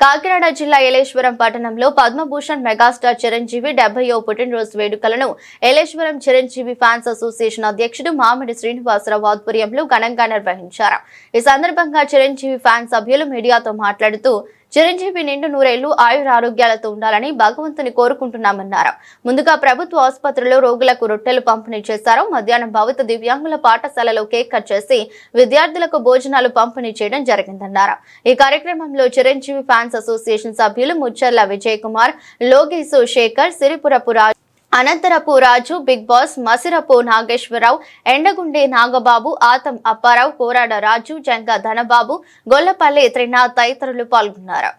కాకినాడ జిల్లా ఏలేశ్వరం పట్టణంలో పద్మభూషణ్ మెగాస్టార్ చిరంజీవి డెబ్బయో పుట్టినరోజు వేడుకలను ఏలేశ్వరం చిరంజీవి ఫ్యాన్స్ అసోసియేషన్ అధ్యక్షుడు మామిడి శ్రీనివాసరావు ఆధ్వర్యంలో ఘనంగా నిర్వహించారు. ఈ సందర్భంగా చిరంజీవి ఫ్యాన్స్ సభ్యులు మీడియాతో మాట్లాడుతూ చిరంజీవి నిండు నూరేళ్ళు ఆయుర ఆరోగ్యాలతో ఉండాలని భగవంతుని కోరుకుంటున్నామన్నారు. ముందుగా ప్రభుత్వ ఆసుపత్రిలో రోగులకు రొట్టెలు పంపిణీ చేశారు. మధ్యాహ్నం భవిత దివ్యాంగుల పాఠశాలలో కేక్ కట్ చేసి విద్యార్థులకు భోజనాలు పంపిణీ చేయడం జరిగిందన్నారు. ఈ కార్యక్రమంలో చిరంజీవి ఫ్యాన్స్ అసోసియేషన్ సభ్యులు ముచ్చర్ల విజయ్ కుమార్ లోగేశు శేఖర్ సిరిపురపు రాజు అనంతరపు రాజు బిగ్ బాస్ మసిరపు నాగేశ్వరరావు ఎండగుండే నాగబాబు ఆతం అప్పారావు కోరాడ రాజు జంగ ధనబాబు గొల్లపల్లి త్రినాథ్ తదితరులు పాల్గొన్నారు.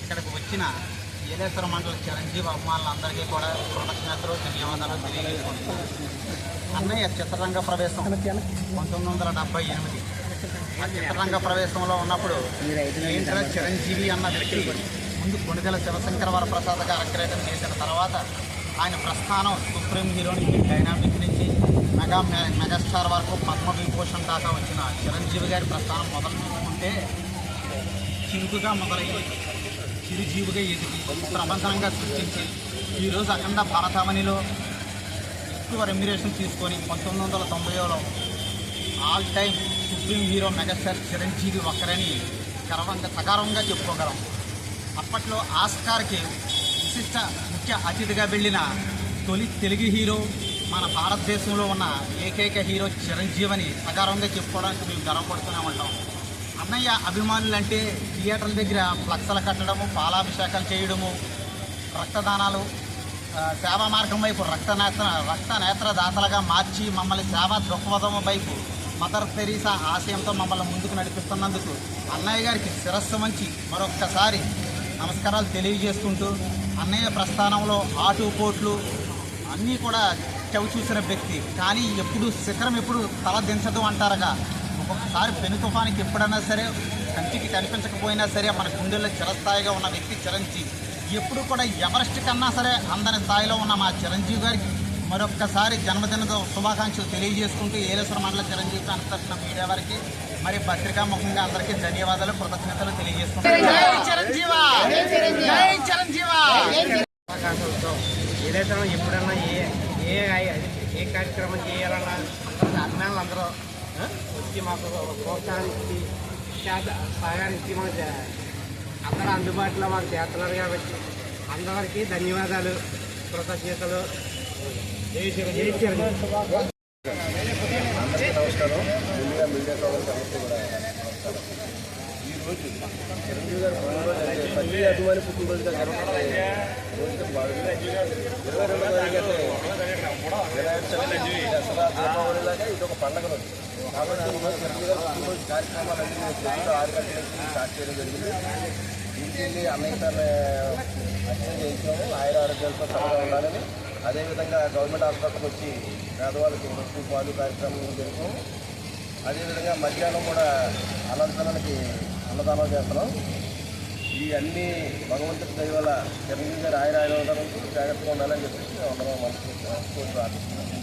ఇక్కడికి వచ్చిన ఏలేశ్వర మండలం చిరంజీవి అభిమానులందరికీ కూడా కృతజ్ఞతలు ధన్యవాదాలు తెలియజేసుకుంటున్నాను. అన్నయ్య చిత్రరంగ ప్రవేశం పంతొమ్మిది వందల డెబ్బై ఎనిమిది. ఆ చిత్రరంగ ప్రవేశంలో ఉన్నప్పుడు ఏంటంటే చిరంజీవి అన్న వ్యక్తి ముందు కొనుగల శివశంకర వరప్రసాద్ గారు అగ్రేటం చేసిన తర్వాత ఆయన ప్రస్థానం సుప్రీం హీరో నుంచి డైనామిక్ నుంచి మెగా మెగాస్టార్ వరకు పద్మవిభూషణ్ దాకా వచ్చిన చిరంజీవి గారి ప్రస్థానం మొదలు చూసుకుంటే చిరుకుగా మొదలయ్యి చిరుజీవిగా ఎదిగి ప్రపంచంగా సృష్టించి ఈరోజు అఖండ భారతావనిలో ఎక్కువ రెమ్యురేషన్ తీసుకొని పంతొమ్మిది వందల తొంభైలో all time supreme hero megastar Chiranjeevi ఒక్కరని గర్వంగా సకారంగా చెప్పుకోగలం. అప్పట్లో ఆస్కార్కి విశిష్ట ముఖ్య అతిథిగా వెళ్ళిన తొలి తెలుగు హీరో మన భారతదేశంలో ఉన్న ఏకైక హీరో చిరంజీవి అని సకారంగా చెప్పుకోవడానికి మేము గర్వపడుతూనే ఉంటాం. అన్నయ్య అభిమానులు అంటే థియేటర్ల దగ్గర ఫ్లక్సలు కట్టడము పాలాభిషేకాలు చేయడము రక్తదానాలు సేవా మార్గం వైపు రక్త నేత్ర రక్త నేత్ర దాతలుగా మార్చి మమ్మల్ని సేవా దృక్పథం వైపు మదర్ తెరీసా ఆశయంతో మమ్మల్ని ముందుకు నడిపిస్తున్నందుకు అన్నయ్య గారికి శిరస్సు మంచి మరొక్కసారి నమస్కారాలు తెలియజేసుకుంటూ అన్నయ్య ప్రస్థానంలో ఆటు పోట్లు అన్నీ కూడా చవి చూసిన వ్యక్తి. కానీ ఎప్పుడు శిఖరం ఎప్పుడు తల దించదు అంటారుగా. ఒక్కొక్కసారి పెను తుఫానికి ఎప్పుడైనా సరే కంటికి కనిపించకపోయినా సరే మన గుండెల్లో చిరస్థాయిగా ఉన్న వ్యక్తి చిరంజీవి. ఎప్పుడు కూడా ఎవరెస్ట్ కన్నా సరే అందని స్థాయిలో ఉన్న మా చిరంజీవి గారికి మరొక్కసారి జన్మదిన శుభాకాంక్షలు తెలియజేసుకుంటూ ఏలేశ్వర మండల చిరంజీవి తరఫున మీడియా వారికి మరి పత్రికా ముఖంగా అందరికీ ధన్యవాదాలు కృతజ్ఞతలు తెలియజేసుకుంటున్నాను అవకాశంతో ఏదైతే ఎప్పుడన్నా ఏ ఏ ఏ కార్యక్రమం చేయాలన్నా అందరూ అభిమానులు అందరూ వచ్చి మాకు ప్రోత్సాహానికి సహకారించి మాకు చే- అందరూ అందుబాటులో మాకు చేస్తున్నారు కాబట్టి అందరికీ ధన్యవాదాలు కృతజ్ఞతలు. నమస్కారం. ముందుగా మీడియా సోదరులకు అందరికీ కూడా నమస్కారం. చిరంజీవి గారు ప్రతి అభిమాని పుట్టినరోజుగా జరుగుతుంది రోజుకి బాగుంది ఇరవై రెండో తారీఖు ఇది ఒక పండగ రోజు కాబట్టి ఈరోజు చిరంజీవి గారు పుట్టినరోజు కార్యక్రమాలన్నీ ఆరు గంటల నుంచి స్టార్ట్ చేయడం జరిగింది ఇంటికి అన్నయ్య సార్ని అర్చన చేయించాము ఆయుర ఆరోగ్యాలతో చల్లగా ఉండాలని అదేవిధంగా గవర్నమెంట్ హాస్పిటల్కి వచ్చి పేదవాళ్ళకి రొట్టు పాలు కార్యక్రమం జరుగుతాము అదేవిధంగా మధ్యాహ్నం కూడా అనంతరానికి అన్నదానం చేస్తున్నాం. ఈ అన్ని భగవంతుడి దయ వల్ల చిరంజీవి గారు ఆయన ఆయన జాగ్రత్తగా ఉండాలని చెప్పేసి ఉండడం మనసు కోరుతూ ప్రార్థిస్తున్నాం